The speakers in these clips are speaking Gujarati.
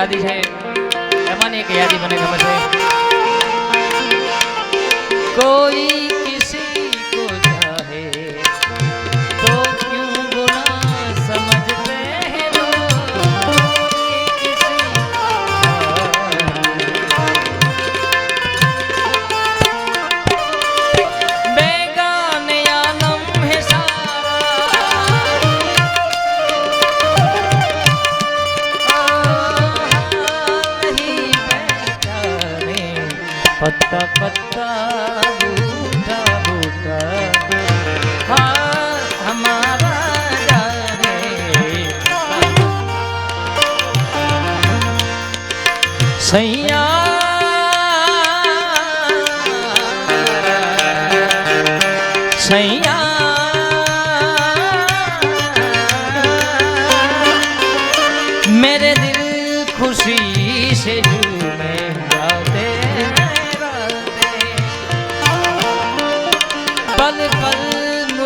યાદી છે. એમાંની એક યાદી મને ખબર છે. कोई પત્તા બૂઠા બૂઠા હા હમારા સૈયા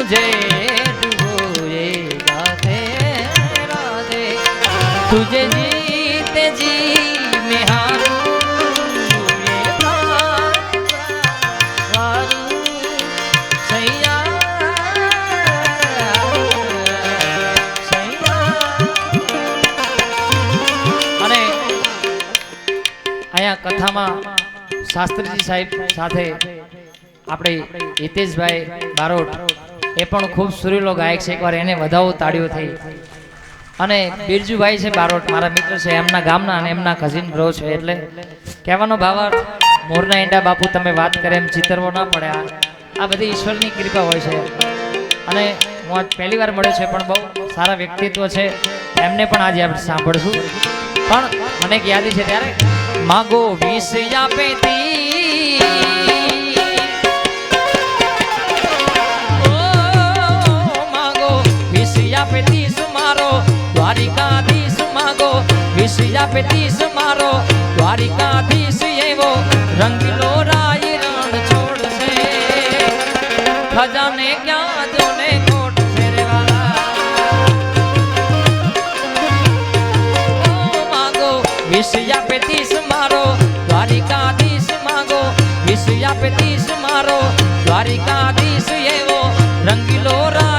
मुझे डुबोए गाते राधे तुझे जीते जी मैं हारूं ये बात वारूं सैया सैया અને અહીંયા કથામાં શાસ્ત્રીજી સાહેબ સાથે આપણે હિતેશભાઈ બારોટ એ પણ ખૂબ સુરીલો ગાયક છે. એકવાર એને વધાવો તાળીઓ થઈ. અને બિરજુભાઈ છે બારોટ, મારા મિત્ર છે, એમના ગામના અને એમના કઝિન બ્રો છે. એટલે કહેવાનો ભાવાર્થ, મોરના ઈંડા બાપુ તમે વાત કરે એમ ચિતરવો ના પડે. આ બધી ઈશ્વરની કૃપા હોય છે. અને હું આજ પહેલી વાર મળ્યો છે પણ બહુ સારા વ્યક્તિત્વ છે. એમને પણ આજે આપણે સાંભળશું. પણ મને એક યાદી છે, ત્યારે, માગો વીસ આપે તી વીસ આપે ત્રીસ મારો, દ્વારિકાધીશ એવો, રંગીલો રાય રણ છોડશે. ખજાને ક્યાં જોને કોટ ફેરવાલા ઓ માગો, વિષયા પેતીસ મારો, દ્વારિકાધીશ માગો, વિષયા પેતીસ મારો, દ્વારિકાધીશ એવો, રંગીલો રાય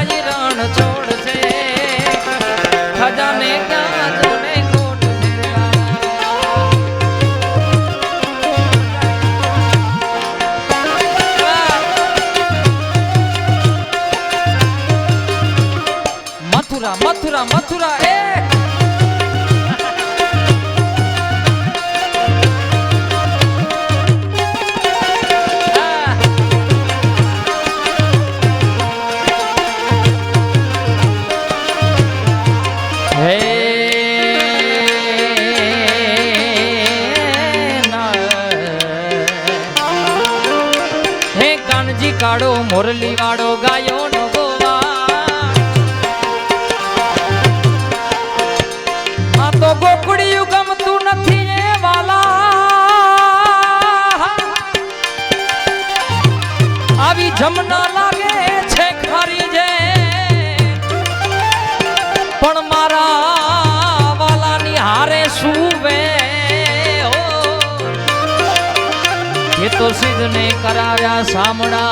એ તો સિદ્ધને કરાવ્યા સામડા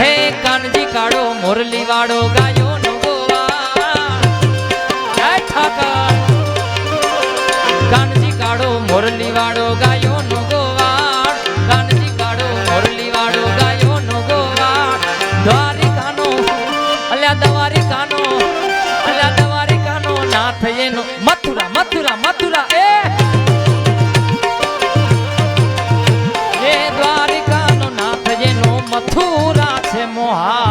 હે કાળો મોરલી વાળો ગાયો નો ગોવા કાનજી કાળો મુરલી વાળો ગાયો નો ગોવાળ કાનજી કાળો મુરલી વાળો ગાયો નો ગોવાળ દ્વારિકાનો, અલ્યા દ્વારિકાનો અલ્યા દ્વારિકાનો નાથ મથુરા મથુરા. ah.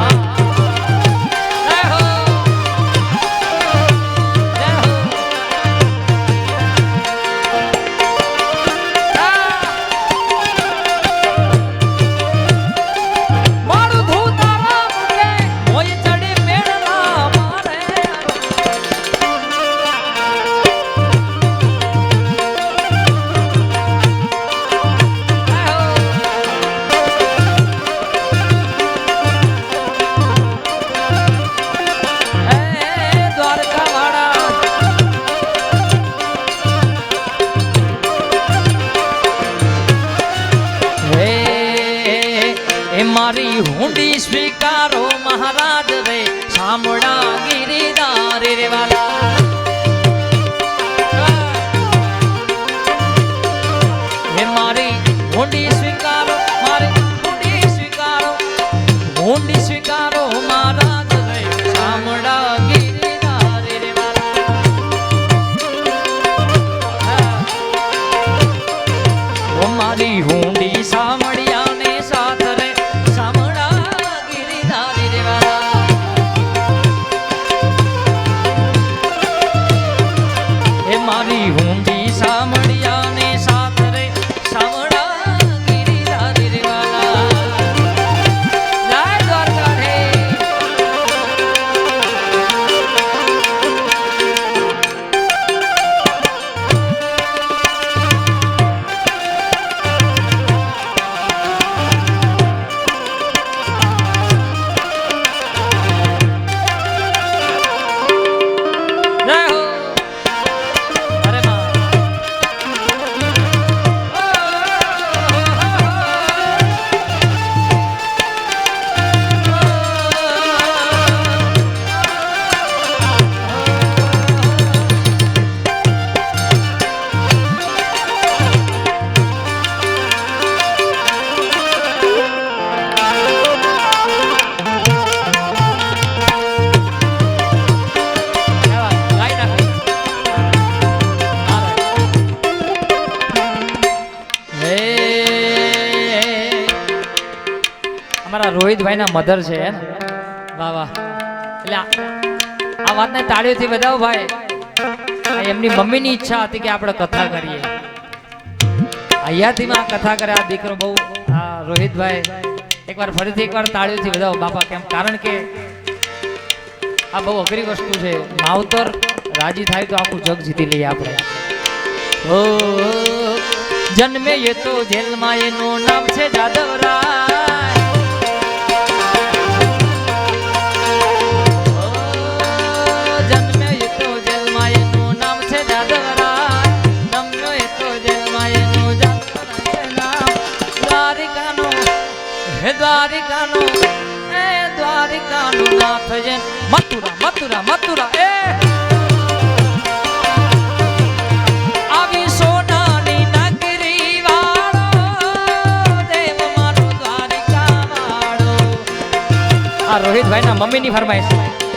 અમારા રોહિતભાઈના મધર છે આ વાતને તાળીઓથી વધાવો ભાઈ. એમની મમ્મીની ઈચ્છા હતી કે આપણે કથા કરીએ. અહીંયાથી માં કથા કરે, આ દીકરો બહુ આ રોહિતભાઈ, એકવાર ફરીથી એકવાર તાળીઓથી વધાવો. બાપા, કેમ? કારણ કે આ બહુ અઘરી વસ્તુ છે. માવતર રાજી થાય તો આખું જગ જીતી લઈએ આપણે. ઓ. જન્મે એ તો જેલમાં એનું નામ છે જાદવરાય. મથુરા મથુરા એ! રોહિતભાઈ ના મમ્મી ની ફરમાઈશ.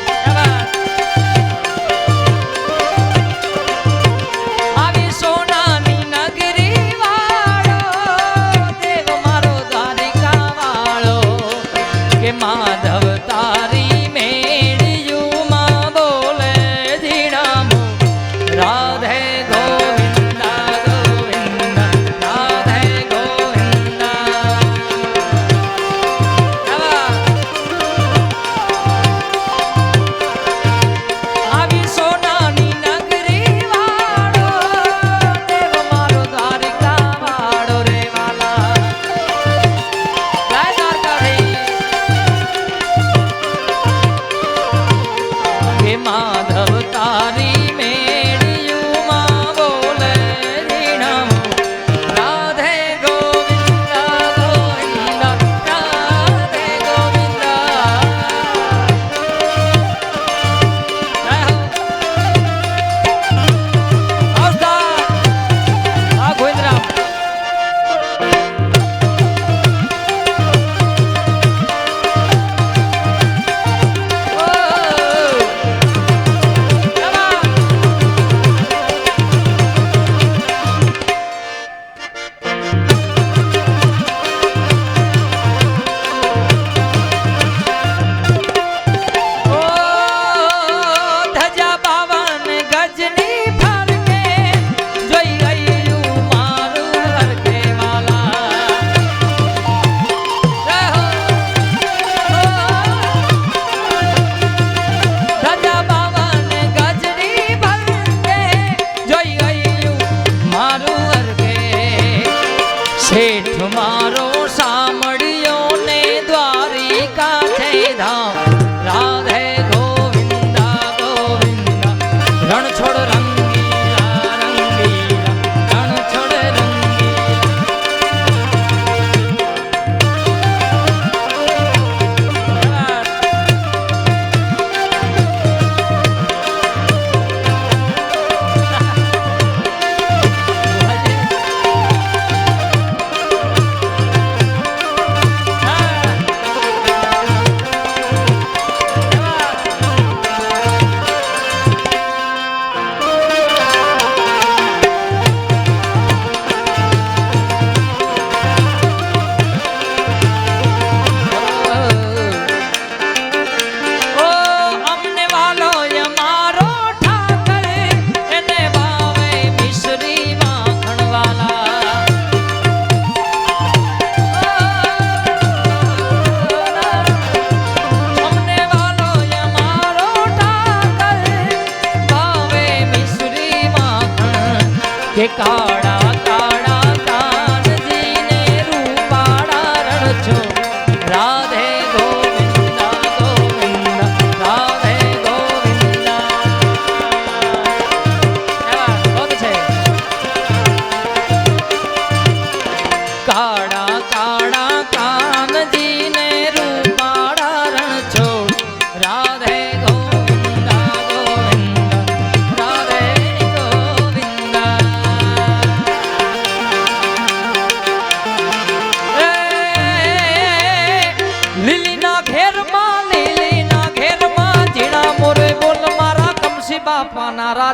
राधे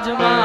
de uma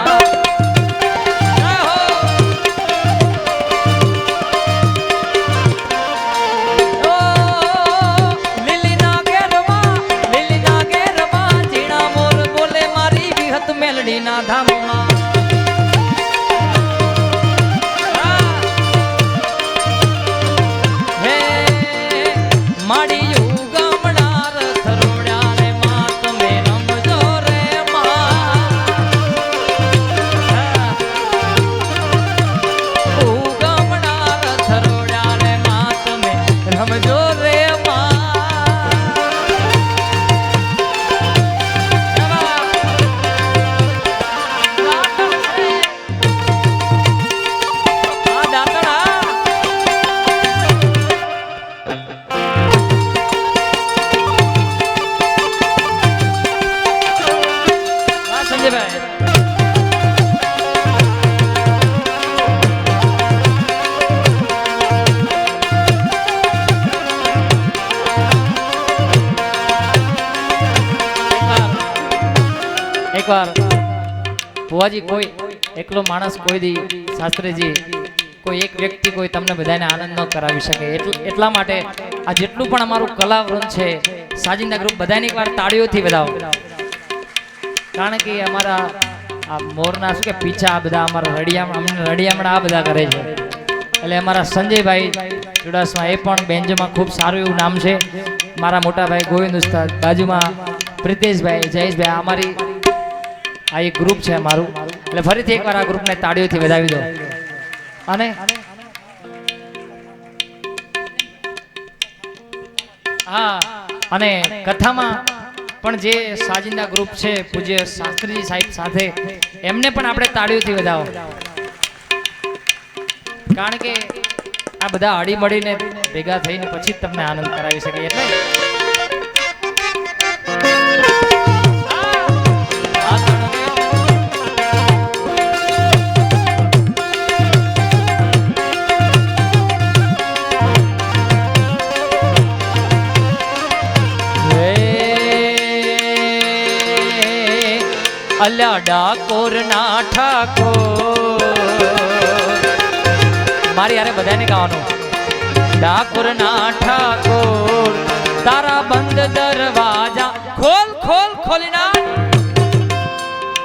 એકલો માણસ કોઈ દી શાસ્ત્રીજી, કોઈ એક વ્યક્તિ કોઈ તમને બધાને આનંદ ન કરાવી શકે. એટલ- માટે આ જેટલું પણ અમારું કલાવૃંદ છે સાજિંદા ગ્રુપ બધાની એકવાર તાળીઓથી વધાવો. કારણ કે અમારા આ મોરના શું કે પીછા આ બધા અમારા રડિયામણ અમને રડિયામણ આ બધા કરે છે. એટલે અમારા સંજયભાઈ ચુડાસમા એ પણ બેન્જમાં ખૂબ સારું એવું નામ છે. મારા મોટાભાઈ ગોવિંદ ઉસ્તાદ, બાજુમાં પ્રિતેશભાઈ, જયેશભાઈ અમારી, આ એક ગ્રુપ છે અમારું. એટલે ફરીથી એકવાર આ ગ્રુપને તાળીઓથી વધાવી દો. અને? હા, અને કથામાં પણ જે સાજિંદા ગ્રુપ છે, પૂજ્ય શાસ્ત્રીજી સાહેબ સાથે, એમને પણ આપણે તાળીઓથી વધાવો. કારણ કે આ બધા હળી મળીને ભેગા થઈને પછી જ તમને આનંદ કરાવી શકે એટલે અલ્યા ડાકોર ના ઠાકોર. મારી યારે બધાને ગાવાનું. ડાકોર ના ઠાકોર. તારા બંધ દરવાજા ખોલ ખોલ, ખોલી નાખ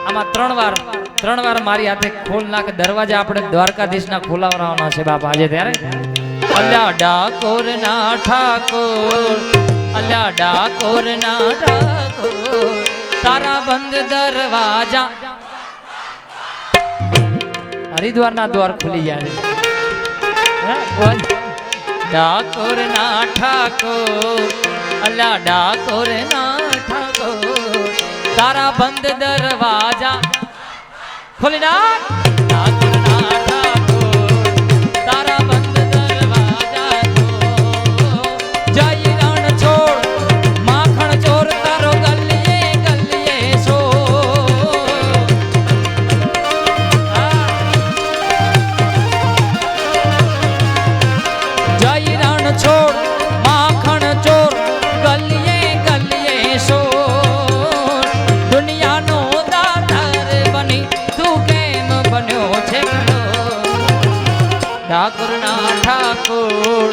આમાં ત્રણ વાર ત્રણ વાર મારી હાથે ખોલ નાખ દરવાજા આપણે દ્વારકાધીશના ખોલાવવાના છે બાપા, આજે ત્યારે. અલ્યા ડાકોર ના ઠાકોર. અલ્યા ડાકોર ના ઠાકોર. તારા બંધ દરવાજા. હરિદ્વારના દ્વાર ખુલી જાય ડાકોર ના ઠાકોર અલ્લા ડાકોર ના ઠાકોર તારા બંધ દરવાજા. ખોલી નાખ. બન્યો છે ખરો? ઠાકોરના ઠાકોર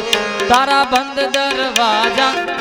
તારા બંધ દરવાજા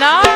না